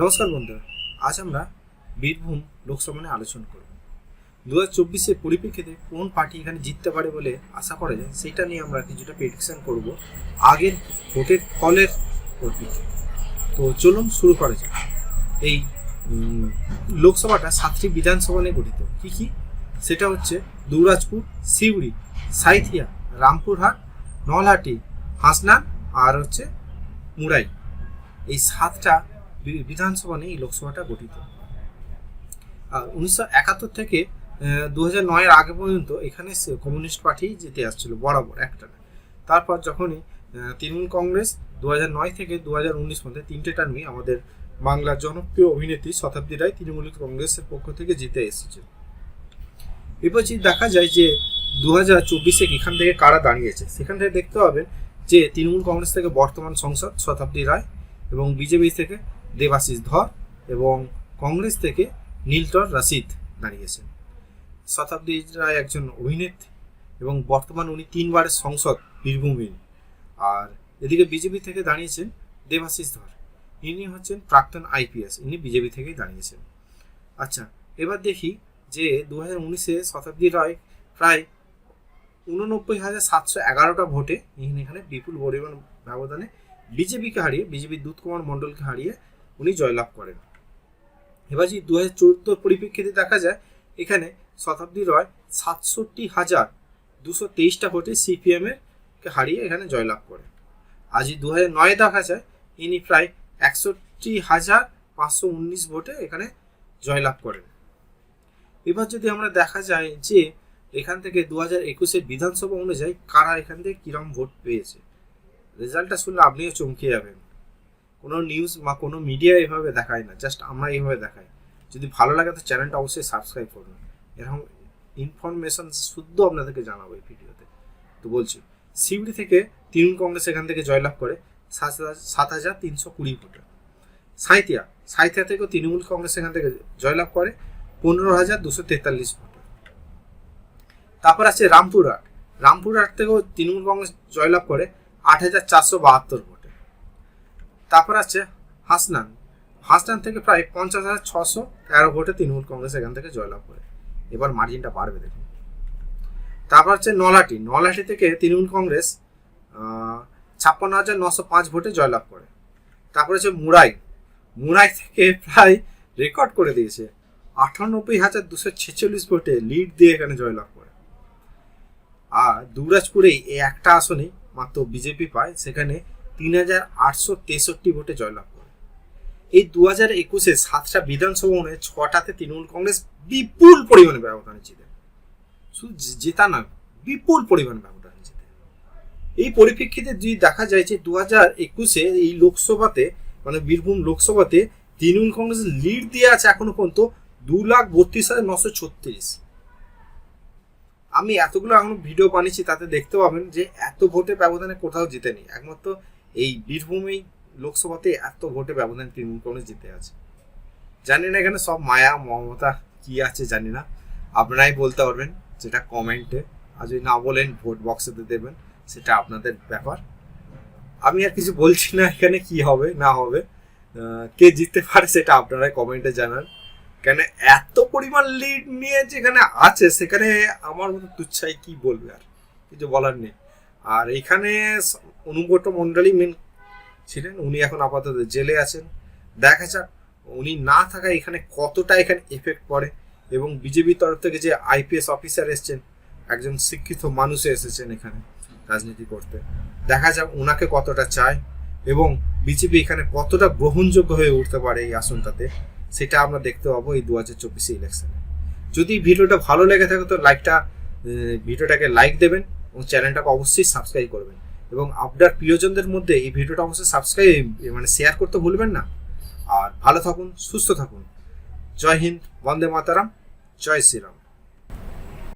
নমস্কার বন্ধুরা, আজ আমরা বীরভূম লোকসভা নিয়ে আলোচনা করব। দু হাজার চব্বিশের পরিপ্রেক্ষিতে কোন পার্টি এখানে জিততে পারে বলে আশা করা যায়, সেটা নিয়ে আমরা কিছুটা প্রেডিকশন করব আগের ভোটের ফলের পরিপ্রেক্ষিতে। তো চলুন শুরু করা যাক। এই লোকসভাটা সাতটি বিধানসভা নিয়ে গঠিত। কী কী? সেটা হচ্ছে দুরাজপুর, সিউড়ি, সাইথিয়া, রামপুরহাট, নলহাটি হাসনান আর হচ্ছে মুরাই। এই সাতটা বিধানসভা নিয়ে এই লোকসভাটা গঠিত। আর উনিশশো একাত্তর থেকে দু হাজার নয়ের আগে পর্যন্ত এখানে কমিউনিস্ট পার্টি জিতে আসছিল বরাবর একটা। তারপর যখনই তৃণমূল কংগ্রেস দু নয় থেকে দু উনিশ মধ্যে তিনটে টার্মে আমাদের বাংলার জনপ্রিয় অভিনেত্রী শতাব্দী রায় তৃণমূল কংগ্রেসের পক্ষ থেকে জিতে এসেছে। এবার যদি দেখা যায় যে দু হাজার চব্বিশে এখান থেকে কারা দাঁড়িয়েছে, সেখান থেকে দেখতে পাবেন যে তৃণমূল কংগ্রেস থেকে বর্তমান সংসদ শতাব্দী রায় এবং বিজেপি থেকে দেবাশিস ধর এবং কংগ্রেস থেকে নীলটর রশিদ দাঁড়িয়েছেন। শতাব্দী রায় একজন অভিনেত্রী এবং বর্তমান উনি তিনবারের সংসদ বীরভূমির। আর এদিকে বিজেপি থেকে দাঁড়িয়েছেন দেবাশিস ধর। ইনি হচ্ছেন প্রাক্তন আইপিএস, ইনি বিজেপি থেকেই দাঁড়িয়েছেন। আচ্ছা এবার দেখি যে দু হাজার উনিশে শতাব্দী রায় প্রায় উননব্বই হাজার সাতশো এগারোটা ভোটে এখানে বিপুল পরিমাণ ব্যবধানে বিজেপিকে হারিয়ে বিজেপির দুধ কুমার মণ্ডলকে হারিয়ে উনি জয়লাভ করেন। এবার যদি দু হাজার পরিপ্রেক্ষিতে দেখা যায়, এখানে শতাব্দী রয় সাতষট্টি হাজার দুশো তেইশটা ভোটে সিপিএমের কে হারিয়ে এখানে জয়লাভ করে। আজ দু হাজার নয়ে দেখা যায়, ইনি প্রায় একষট্টি হাজার পাঁচশো উনিশ ভোটে এখানে জয়লাভ করেন। এবার যদি আমরা দেখা যায় যে এখান থেকে দু হাজার একুশের বিধানসভা অনুযায়ী কারা এখান থেকে কিরম ভোট পেয়েছে, রেজাল্টটা শুনলে আপনিও চমকে যাবেন। কোনো নিউজ বা কোনো মিডিয়া এভাবে দেখায় না জাস্ট আমরা এইভাবে দেখাই। যদি ভালো লাগে তো চ্যানেলটা অবশ্যই সাবস্ক্রাইব করুন। এরকম ইনফরমেশন শুদ্ধ আপনাদেরকে জানাব এই ভিডিওতে। তো বলছি সিউড়ি থেকে তৃণমূল কংগ্রেস এখান থেকে জয়লাভ করে সাত হাজার তিনশো কুড়ি ভোটে। সাঁইথিয়া সাঁইথিয়া থেকেও তৃণমূল কংগ্রেস এখান থেকে জয়লাভ করে পনেরো হাজার দুশো তেতাল্লিশ ভোটে। তারপর আছে রামপুরহাট। রামপুরহাট থেকেও তৃণমূল কংগ্রেস জয়লাভ করে আট হাজার চারশো বাহাত্তর ভোটে। তারপর আছে হাসনান। হাসনান থেকে প্রায় পঞ্চাশ হাজার ছশো তেরো ভোটে তৃণমূল কংগ্রেস এখান থেকে জয়লাভ করে। এবার মার্জিনটা বাড়বে, দেখুন। তারপর হচ্ছে নলাটি নলাটি থেকে তৃণমূল কংগ্রেস ছাপ্পান্ন হাজার নশো পাঁচ ভোটে জয়লাভ করে। তারপর হচ্ছে মুরাই। মুরাই থেকে প্রায় রেকর্ড করে দিয়েছে, আটানব্বই হাজার দুশো ছেচল্লিশ ভোটে লিড দিয়ে এখানে জয়লাভ করে। আর দুরাজপুরেই এই একটা আসনে মাত্র বিজেপি পায়, সেখানে তিন হাজার আটশো তেষট্টি ভোটে জয়লাভ করে। এই দু হাজার একুশে সাতটা বিধানসভা মনে ছটাতে তৃণমূল কংগ্রেস বিপুল পরিমাণে ব্যবধানে জিতে। শুধু জেতা না বিপুল পরিমাণে ব্যবধানে জিতে। এই পরিপ্রেক্ষিতে যদি দেখা যায় যে দু হাজার একুশে এই লোকসভাতে মানে বীরভূম লোকসভাতে তৃণমূল কংগ্রেস লিড দিয়ে আছে এখনও পর্যন্ত দু লাখ বত্রিশ হাজার নশো ছত্রিশ। আমি এতগুলো এখন ভিডিও বানিয়েছি, তাতে দেখতে পাবেন যে এত ভোটে ব্যবধানে কোথাও জিতেনি। একমাত্র এই বীরভূমেই লোকসভাতে এত ভোটে ব্যবধান তৃণমূল কংগ্রেস জিতে আছে। জানি না এখানে সব মায়া, মমতা, কি আছে জানি না। আপনারাই বলতে পারবেন যেটা কমেন্টে আর যদি না বলেন ভোট বক্সেতে দেবেন, সেটা আপনাদের ব্যাপার। আমি আর কিছু বলছি না এখানে কি হবে, না হবে। কে জিততে পারে সেটা আপনারাই কমেন্টে জানান। কেন এত পরিমাণ লিড নিয়ে যেখানে আছে, সেখানে আমার মতো তুচ্ছাই কি বলবে আর? কিছু বলার নেই। আর এখানে অনুব্রত মণ্ডলী মেন ছিলেন, উনি এখন আপাতত জেলে আছেন। দেখা যাক, উনি না থাকায় এখানে কতটা এখানে এফেক্ট পড়ে এবং বিজেপির তরফ থেকে যে আইপিএস অফিসার এসছেন, একজন শিক্ষিত মানুষে এসেছেন এখানে রাজনীতি করতে। দেখা যাক ওনাকে কতটা চায় এবং বিজেপি এখানে কতটা গ্রহণযোগ্য হয়ে উঠতে পারে এই আসনটাতে, সেটা আমরা দেখতে পাবো এই দু হাজার চব্বিশে ইলেকশনে যদি ভিডিওটা ভালো লেগে থাকে, তো লাইকটা ভিডিওটাকে লাইক দেবেন। এবং চ্যানেলটাকে অবশ্যই সাবস্ক্রাইব করবেন। এবং আপনার প্রিয়জনদের মধ্যে এই ভিডিওটা অবশ্যই সাবস্ক্রাইব মানে শেয়ার করতে ভুলবেন না। আর ভালো থাকুন, সুস্থ থাকুন। জয় হিন্দ, বন্দে মাতারাম, জয় শ্রীরাম।